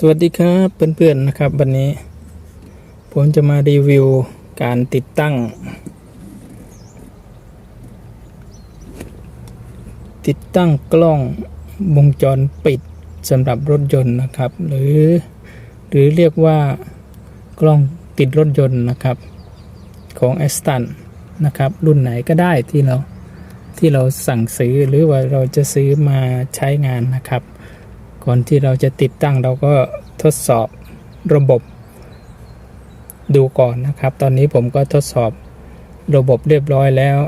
สวัสดีครับเพื่อนๆนะครับ วันนี้ ผมจะมารีวิวการติดตั้ง ติดตั้งกล้องวงจรปิดสำหรับรถยนต์นะครับ หรือ หรือเรียกว่ากล้องติดรถยนต์นะครับ ของ a s t o n นะครับ รุ่นไหนก็ได้ที่เราที่เราสั่งซื้อหรือว่าเราจะซื้อมาใช้งานนะครับ ก่อนที่เราจะติดตั้งเราก็ทดสอบระบบ ดูก่อนนะครับ ตอนนี้ผมก็ทดสอบระบบเรียบร้อยแล้ว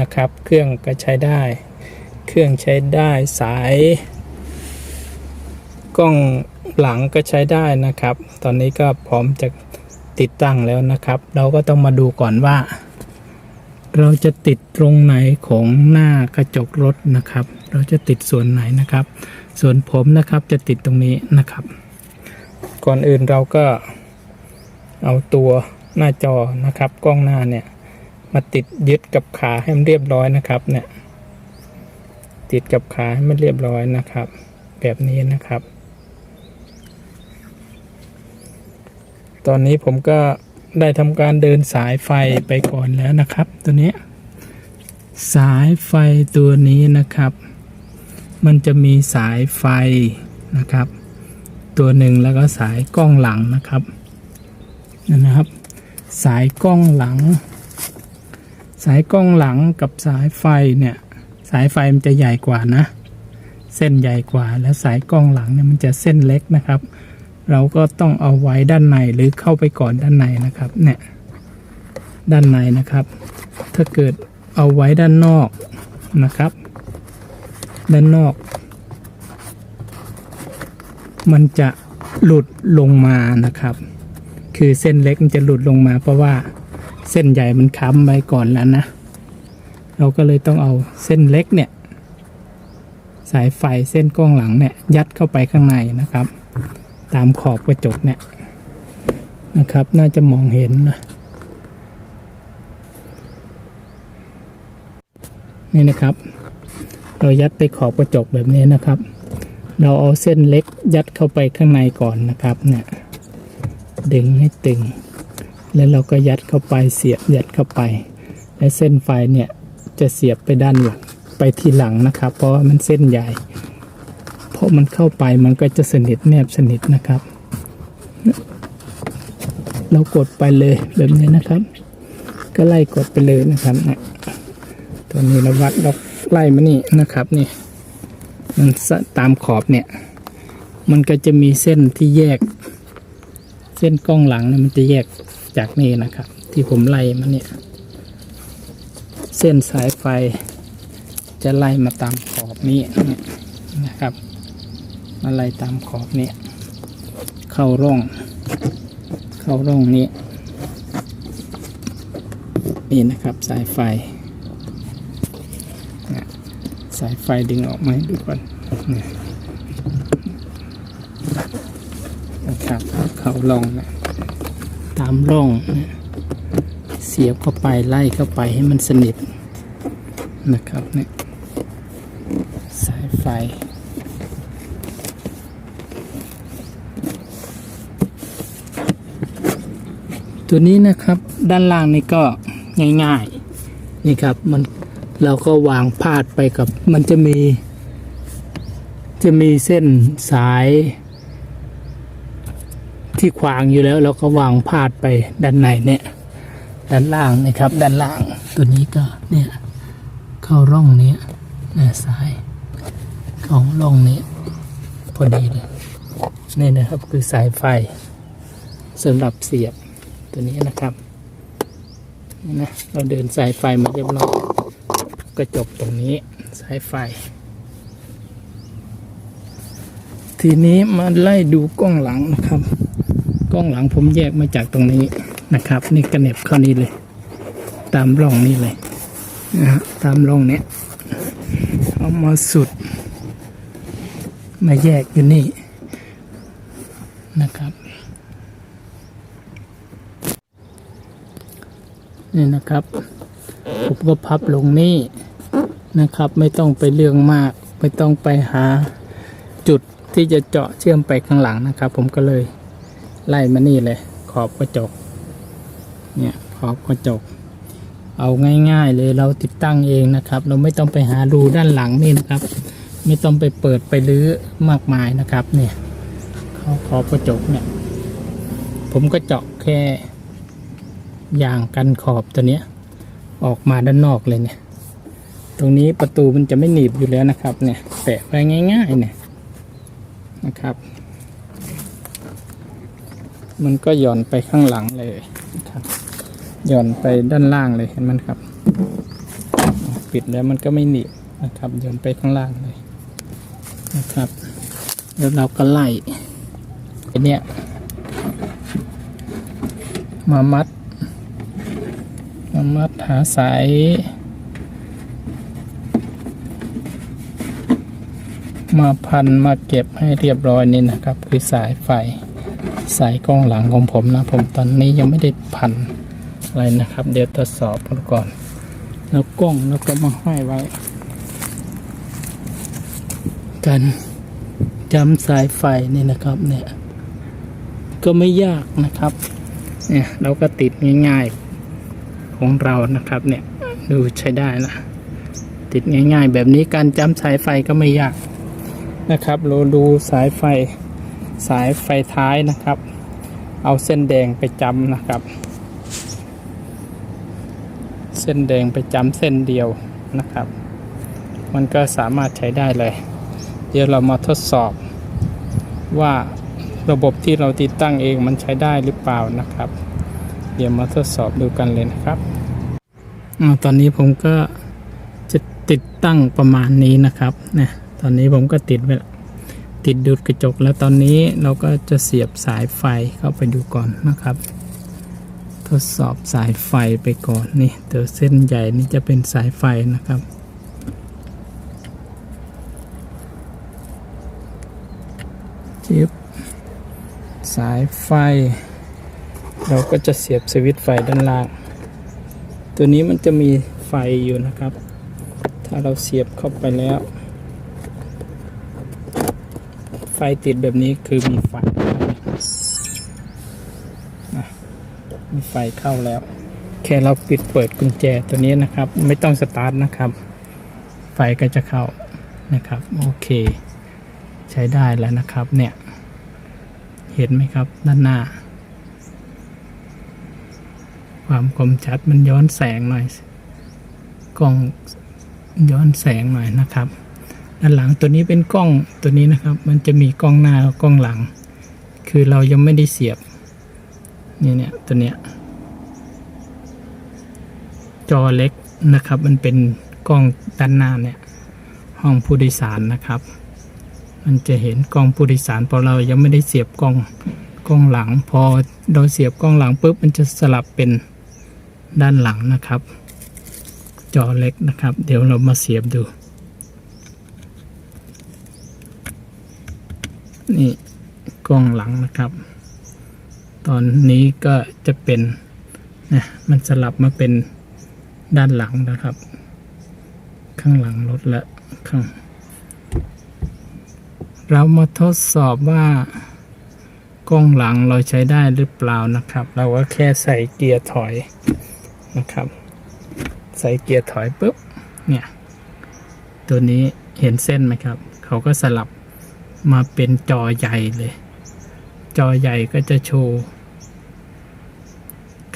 นะครับ เครื่องก็ใช้ได้ เครื่องใช้ได้สาย กล้องหลังก็ใช้ได้นะครับ ตอนนี้ก็พร้อมจะติดตั้งแล้วนะครับ เราก็ต้องมาดูก่อนว่า เราจะติดตรงไหนของหน้ากระจกรถนะครับ เราจะติดส่วนไหนนะครับ ส่วนผมนะครับจะติดตรงนี้นะครับ ก่อนอื่นเราก็เอาตัวหน้าจอนะครับ กล้องหน้าเนี่ยมาติดยึดกับขาให้มันเรียบร้อยนะครับเนี่ยติดกับขาให้มันเรียบร้อยนะครับ แบบนี้นะครับ ตอนนี้ผมก็ ได้ทำการเดินสายไฟไปก่อนแล้วนะครับ ตัวนี้ สายไฟตัวนี้นะครับ มันจะมีสายไฟนะครับ ตัวหนึ่งแล้วก็สายกล้องหลังนะครับนั่นนะครับ สายกล้องหลัง สายกล้องหลังกับสายไฟเนี่ยสายไฟมันจะใหญ่กว่านะ เส้นใหญ่กว่าแล้วสายกล้องหลังเนี่ยมันจะเส้นเล็กนะครับ เราก็ต้องเอาไว้ด้านในหรือเข้าไปก่อนด้านในนะครับเนี่ยด้านในนะครับ ถ้าเกิดเอาไว้ด้านนอกนะครับ ด้านนอก มันจะหลุดลงมานะครับ คือเส้นเล็กมันจะหลุดลงมา เพราะว่าเส้นใหญ่มันค้ำไว้ก่อนแล้วนะ เราก็เลยต้องเอาเส้นเล็กเนี่ย สายไฟเส้นกล้องหลังเนี่ยยัดเข้าไปข้างในนะครับ ตามขอบกระจกเนี่ยนะครับ น่าจะมองเห็นนะนี่นะครับ เรายัดไปขอบกระจกแบบนี้นะครับ เราเอาเส้นเล็กยัดเข้าไปข้างในก่อนนะครับเนี่ยดึงให้ตึง แล้วเราก็ยัดเข้าไปเสียบยัดเข้าไป และเส้นไฟเนี่ยจะเสียบไปด้านหลังไปทีหลังนะครับ เพราะว่ามันเส้นใหญ่ ราะมันเข้าไปมันก็จะสนิทแนบสนิทนะครับ เรากดไปเลยแบบนี้นะครับ ก็ไล่กดไปเลยนะครับเนี่ยตัวนี้เราวัดเราไล่มานี่นะครับนี่มันตามขอบเนี่ย มันก็จะมีเส้นที่แยก เส้นกล้องหลังเนี่ยมันจะแยกจากนี่นะครับ ที่ผมไล่มาเนี่ย เส้นสายไฟจะไล่มาตามขอบนี้นะครับ มาไล่ตามขอบนี้เข้าร่อง เข้าร่องนี้ นี่นะครับสายไฟนี่ยสายไฟดึงออกมาให้ดูก่อนนี่นะครับ เข้าร่องนะตามร่องนะเสียบเข้าไปไล่เข้าไปให้มันสนิทนะครับเนี่ยสายไฟ ตัวนี้นะครับด้านล่างนี่ก็ง่ายๆนี่ครับมันเราก็วางพาดไปกับมันจะมี จะมีเส้นสายที่ขวางอยู่แล้วเราก็วางพาดไปด้านในเนี่ยด้านล่างนะครับ ด้านล่างตัวนี้ก็เนี่ยเข้าร่องนี้นะสายข้าร่องนี้พอดีเลยนี่นะครับคือสายไฟสำหรับเสียบ ตัวนี้นะครับนี่นะเราเดินสายไฟมาเรียบร้อยก็จบตรงนี้สายไฟ ทีนี้มาไล่ดูกล้องหลังนะครับ กล้องหลังผมแยกมาจากตรงนี้นะครับ นี่กระเน็บเข้านี้เลย ตามร่องนี้เลยนะฮะตามร่องเนี้ยเอามาสุด มาแยกอยู่นี่นะครับ นี่นะครับ ผมก็พับลงนี่นะครับ ไม่ต้องไปเรื่องมาก ไม่ต้องไปหาจุดที่จะเจาะเชื่อมไปข้างหลังนะครับ ผมก็เลยไล่มานี่เลย ขอบกระจก เนี่ยขอบกระจก เอาง่าย ๆ เลยเราติดตั้งเองนะครับ เราไม่ต้องไปหารูด้านหลังนี่นะครับ ไม่ต้องไปเปิดไปรื้อมากมายนะครับ เนี่ยเขาขอบกระจกเนี่ย ผมก็เจาะแค่ ยางกันขอบตัวเนี้ย ออกมาด้านนอกเลยเนี่ย ตรงนี้ประตูมันจะไม่หนีบอยู่แล้วนะครับ เนี่ยแปะไว้ง่าย ๆ เนี่ยนะครับ มันก็หย่อนไปข้างหลังเลยนะครับหย่อนไปด้านล่างเลยเห็นมันครับ ปิดแล้วมันก็ไม่หนีบนะครับหย่อนไปข้างล่างเลยนะครับ แล้วเราก็ไล่เนี้ยมามัด มามัดหาสายมาพันมาเก็บให้เรียบร้อยนี่นะครับ คือสายไฟสายกล้องหลังของผมนะ ผมตอนนี้ยังไม่ได้พันอะไรนะครับ เดี๋ยวทดสอบก่อน แล้วกล้องแล้วก็มาห้อยไว้ กันจำสายไฟนี่นะครับเนี่ยก็ไม่ยากนะครับ เนี่ยเราก็ติดง่ายๆ ของเรานะครับเนี่ยดูใช้ได้นะติดง่าย ๆ แบบนี้การจำสายไฟก็ไม่ยากนะครับ เราดูสายไฟสายไฟท้ายนะครับ เอาเส้นแดงไปจำนะครับ เส้นแดงไปจำเส้นเดียวนะครับ มันก็สามารถใช้ได้เลย เดี๋ยวเรามาทดสอบว่าระบบที่เราติดตั้งเองมันใช้ได้หรือเปล่านะครับ เดี๋ยวมาทดสอบดูกันเลยนะครับอตอนนี้ผมก็จะติดตั้งประมาณนี้นะครับนี่ตอนนี้ผมก็ติดไปติดดูดกระจกแล้วตอนนี้เราก็จะเสียบสายไฟเข้าไปดูก่อนนะครับ ทดสอบสายไฟไปก่อนนี่ตัวเส้นใหญ่นี่จะเป็นสายไฟนะครับจิ๊บสายไฟ เราก็จะเสียบสวิตช์ไฟด้านล่าง ตัวนี้มันจะมีไฟอยู่นะครับ ถ้าเราเสียบเข้าไปแล้ว ไฟติดแบบนี้คือมีไฟนะมีไฟเข้าแล้ว แค่เราปิดเปิดกุญแจตัวนี้นะครับ ไม่ต้องสตาร์ทนะครับ ไฟก็จะเข้านะครับ โอเค ใช้ได้แล้วนะครับเนี่ย เห็นไหมครับด้านหน้า ความคมชัดมันย้อนแสงหน่อยกล้องย้อนแสงหน่อยนะครับ ด้านหลังตัวนี้เป็นกล้องตัวนี้นะครับ มันจะมีกล้องหน้ากับกล้องหลัง คือเรายังไม่ได้เสียบนี่เนี่ยตัวเนี้ยจอเล็กนะครับ มันเป็นกล้องด้านหน้าเนี่ยห้องผู้โดยสารนะครับ มันจะเห็นกล้องผู้โดยสารพอเรายังไม่ได้เสียบกล้องกล้องหลัง พอเราเสียบกล้องหลังปุ๊บมันจะสลับเป็น ด้านหลังนะครับ จอเล็กนะครับ เดี๋ยวเรามาเสียบดู นี่กล้องหลังนะครับ ตอนนี้ก็จะเป็นนะมันสลับมาเป็นด้านหลังนะครับ ข้างหลังรถและข้างเรามาทดสอบว่ากล้องหลังเราใช้ได้หรือเปล่านะครับ เราก็แค่ใส่เกียร์ถอย นะครับ ใส่เกียร์ถอยปุ๊บเนี่ยตัวนี้เห็นเส้นไหมครับ เขาก็สลับมาเป็นจอใหญ่เลย จอใหญ่ก็จะโชว์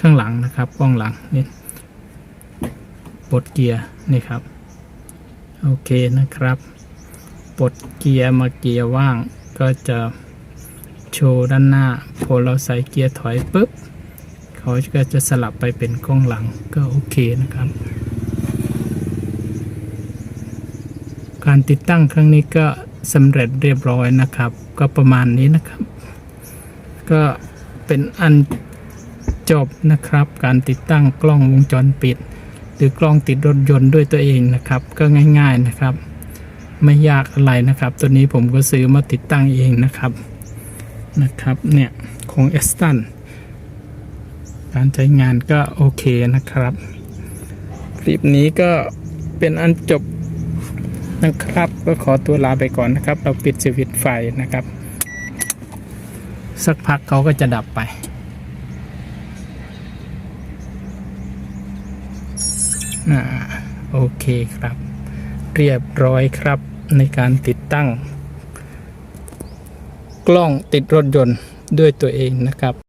ข้างหลังนะครับกล้องหลังนี่ปลดเกียร์นี่ครับ โอเคนะครับปลดเกียร์มาเกียร์ว่างก็จะโชว์ด้านหน้า พอเราใส่เกียร์ถอยปุ๊บ เขาก็จะสลับไปเป็นกล้องหลังก็โอเคนะครับ การติดตั้งครั้งนี้ก็สำเร็จเรียบร้อยนะครับ ก็ประมาณนี้นะครับ ก็เป็นอันจบนะครับ การติดตั้งกล้องวงจรปิด หรือกล้องติดรถยนต์ด้วยตัวเองนะครับ ก็ง่าย ๆนะครับ ไม่ยากอะไรนะครับ ตัวนี้ผมก็ซื้อมาติดตั้งเองนะครับนะครับเนี่ยของเอสตัน การใช้งานก็โอเคนะครับ คลิปนี้ก็เป็นอันจบนะครับ ก็ขอตัวลาไปก่อนนะครับ เราปิดสวิตช์ไฟนะครับ สักพักเขาก็จะดับไปอ่าโอเคครับ เรียบร้อยครับในการติดตั้ง กล้องติดรถยนต์ด้วยตัวเองนะครับ